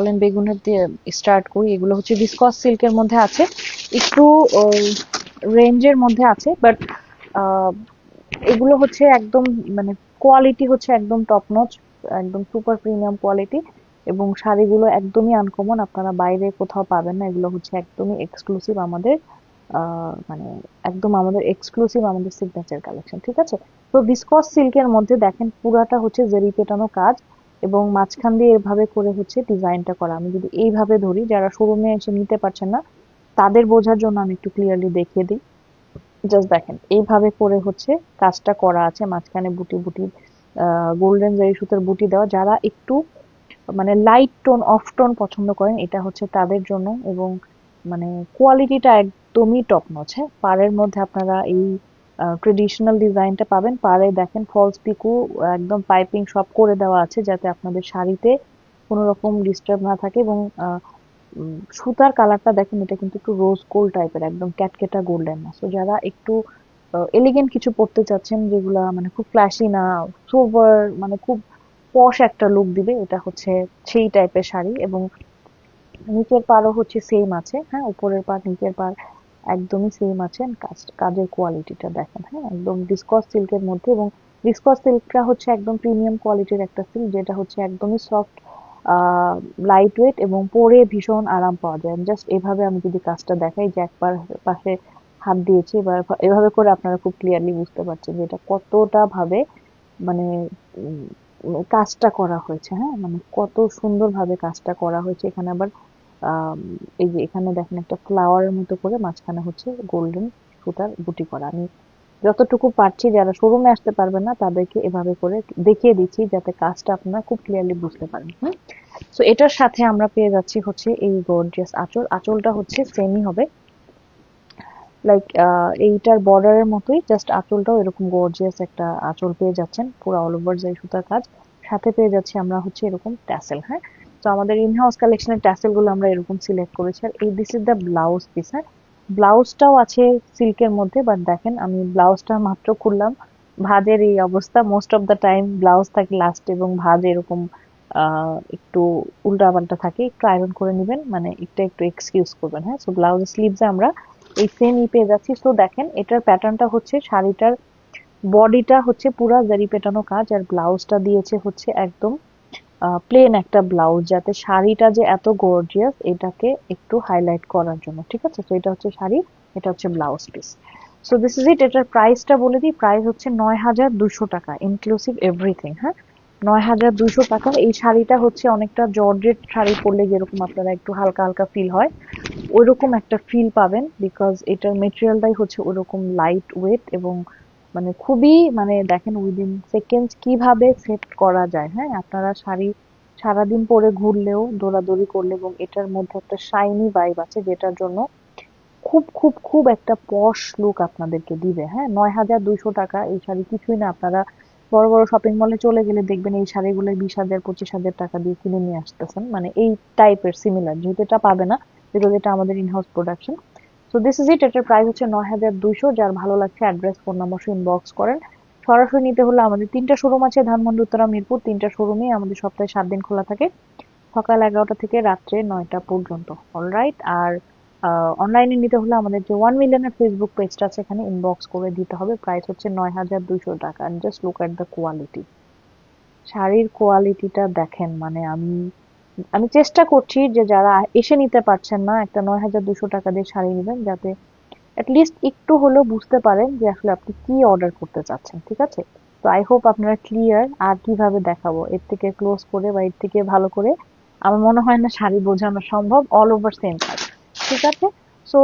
বলেন বেগুনের দিয়ে স্টার্ট করি। এগুলো হচ্ছে ভিসকস সিল্কের মধ্যে আছে। একটু রেঞ্জের মধ্যে আছে বাট এগুলো হচ্ছে একদম মানে কোয়ালিটি হচ্ছে একদম টপ নচ একদম সুপার প্রিমিয়াম কোয়ালিটি এবং শাড়িগুলো একদমই আনকমন আপনারা বাইরে কোথাও পাবেন না। এগুলো হচ্ছে একদমই এক্সক্লুসিভ আমাদের মানে একদম আমাদের এক্সক্লুসিভ আমাদের সিগনেচার কালেকশন ঠিক আছে? তো ভিসকস সিল্কের মধ্যে দেখেন পুরাটা হচ্ছে জেরি পেটানো কাজ। এবং মাঝখান দিয়ে এভাবে করে হচ্ছে ডিজাইনটা করা। আমি যদি এইভাবে ধরি, যারা শোরুমে এসে নিতে পারছেন না, তাদের বোঝার জন্য আমি একটু ক্লিয়ারলি দেখিয়ে দিই। জাস্ট দেখেন, এইভাবে করে হচ্ছে কাজটা করা আছে। মাঝখানে বুটি বুটি গোল্ডেন জারি সুতার বুটি দেওয়া, যারা একটু মানে লাইট টোন অফ টোন পছন্দ করেন, এটা হচ্ছে তাদের জন্য এবং মানে কোয়ালিটিটা একদমই টপ নচ হ্যাঁ পাড়ের মধ্যে আপনারা এই ট্রেডিশনাল ডিজাইনটা পাবেন। পাড়ে দেখেন ফলস পিকু, একদম পাইপিং সব করে দেওয়া আছে যাতে আপনাদের শাড়িতে কোনো রকম ডিস্টার্ব না থাকে এবং সুতার কালারটা দেখেন, এটা কিন্তু একটু রোজ গোল্ড টাইপের একদম ক্যাটকেটা গোল্ডেন না। সো যারা একটু এলিগেন্ট কিছু পড়তে চাচ্ছেন, যেগুলা মানে খুব ফ্ল্যাশি না সোবার মানে খুব পশ একটা লুক দিবে, এটা হচ্ছে সেই টাইপের শাড়ি এবং নিচের পাড়ও হচ্ছে সেম আছে হ্যাঁ? উপরের পাড়, নিচের পাড় একদমই সেম আছে কাজ কাজের কোয়ালিটিটা দেখেন হ্যাঁ? একদম ডিসকস সিল্কের মধ্যে এবং ডিসকস সিল্কটা হচ্ছে একদম প্রিমিয়াম কোয়ালিটির একটা সিল্ক যেটা হচ্ছে একদমই সফট লাইট ওয়েট এবং পরে ভীষণ আরাম পাওয়া যায়। জাস্ট এভাবে আমি যদি কাজটা দেখাই যে একবার পাশে হাত দিয়েছি, এবার এভাবে করে আপনারা খুব ক্লিয়ারলি বুঝতে পারছেন যে এটা কতটা ভাবে মানে কাজটা করা হয়েছে হ্যাঁ? মানে কত সুন্দরভাবে কাজটা করা হয়েছে। এখানে আবার এই যে এখানে দেখেন একটা ফ্লাওয়ারের মতো করে মাঝখানে হচ্ছে গোল্ডেন সুতার বুটি করা। আমি যতটুকু পারছি যারা শোরুমে আসতে পারবেন না, তাদেরকে এভাবে করে দেখিয়ে দিচ্ছি যাতে কাজটা আপনারা খুব ক্লিয়ারলি বুঝতে পারেন, হুম? তো এটার সাথে আমরা পেয়ে যাচ্ছি হচ্ছে এই গর্জিয়াস আঁচল। আঁচলটা হচ্ছে সেমই হবে। লাইক এইটার বর্ডারের মতোই জাস্ট আঁচলটাও এরকম গর্জিয়াস একটা আঁচল পেয়ে যাচ্ছেন। পুরো অল ওভার যাই সুতার কাজ। সাথে পেয়ে যাচ্ছি আমরা হচ্ছে এরকম ট্যাসেল হ্যাঁ? তো আমাদের ইন হাউস কালেকশনের ট্যাসেলগুলো আমরা এরকম সিলেক্ট করেছি। আর এই this is the blouse piece হ্যাঁ? ব্লাউজটাও আছে সিল্কের মধ্যে বাট দেখেন, আমি ব্লাউজটা মাত্র খুললাম। ভাঁজের এই অবস্থা most of the time blouse থাকে লাস্ট এবং ভাঁজ এরকম একটু উল্টা পাল্টা থাকে, একটু আয়রন করে নেবেন মানে একটু একটু এক্সকিউজ করবেন হ্যাঁ? সো ব্লাউজ স্লিভসে আমরা এই সেম ই পেয়ে যাচ্ছি। তো দেখেন, এটার প্যাটার্নটা হচ্ছে শাড়িটার বডিটা হচ্ছে পুরা জারি পেটানো কাজ, আর ব্লাউজটা দিয়েছে হচ্ছে একদম প্লেন একটা ব্লাউজ যাতে শাড়িটা যে এত গর্জিয়াস এটাকে একটু হাইলাইট করার জন্য, ঠিক আছে? তো এটা হচ্ছে শাড়ি, এটা হচ্ছে blouse piece so this is it এটার প্রাইসটা বলে দিই প্রাইস হচ্ছে নয় হাজার দুশো টাকা ইনক্লুসিভ এভরিথিং হ্যাঁ? নয় হাজার দুশো টাকা। এই শাড়িটা হচ্ছে অনেকটা জর্জেট শাড়ি পরলে যেরকম আপনারা একটু হালকা হালকা ফিল হয়, ওইরকম একটা ফিল পাবেন বিকজ এটার মেটেরিয়ালটাই হচ্ছে ওরকম লাইট ওয়েট এবং মানে খুবই মানে দেখেন উইদিন সেকেন্ডস কীভাবে সেট করা যায় হ্যাঁ? আপনারা শাড়ি সারাদিন পরে ঘুরলেও, দৌড়াদৌড়ি করলে এবং এটার মধ্যে একটা শাইনি ভাইব আছে যেটার জন্য খুব খুব খুব একটা পশ লুক আপনাদেরকে দিবে হ্যাঁ? নয় হাজার দুইশো টাকা এই শাড়ি কিছুই না। আপনারা বড় বড় শপিং মলে চলে গেলে দেখবেন এই শাড়িগুলো বিশ হাজার, পঁচিশ হাজার টাকা দিয়ে কিনে নিয়ে আসতেছেন। মানে এই টাইপের সিমিলার যেহেতু এটা পাবে না বিকজ এটা আমাদের inhouse production so this is it এটার প্রাইস হচ্ছে নয় হাজার দুইশো, যার ভালো লাগছে অ্যাড্রেস ফোন নাম্বার ইনবক্স করেন। সরাসরি নিতে হলে আমাদের তিনটা শোরুম আছে, ধানমন্ডি, উত্তরা, মিরপুর, তিনটা শোরুমে আমাদের সপ্তাহে সাত দিন খোলা থাকে। সকাল এগারোটা থেকে রাত্রে নয়টা পর্যন্ত। অলরাইট আর অনলাইনে নিতে হলে আমাদের যে ওয়ান মিলিয়নের ফেসবুক পেজটা আছে, এখানে ইনবক্স করে দিতে হবে। প্রাইস হচ্ছে নয় হাজার দুইশো টাকা। Just look at the quality শাড়ির কোয়ালিটিটা দেখেন মানে আমি আমি চেষ্টা করছি যে যারা এসে নিতে পারছেন না, একটা নয় হাজার দুশো টাকা দিয়ে শাড়ি নেবেন যাতে অ্যাটলিস্ট একটু হলেও বুঝতে পারেন যে আসলে আপনি কি অর্ডার করতে চাচ্ছেন, ঠিক আছে? তো আই হোপ আপনারা ক্লিয়ার আর কীভাবে দেখাবো। এর থেকে ক্লোজ করে বা এর থেকে ভালো করে, আমার মনে হয় না শাড়ি বোঝানো সম্ভব অল ওভার সেম কাজ, ঠিক আছে? সো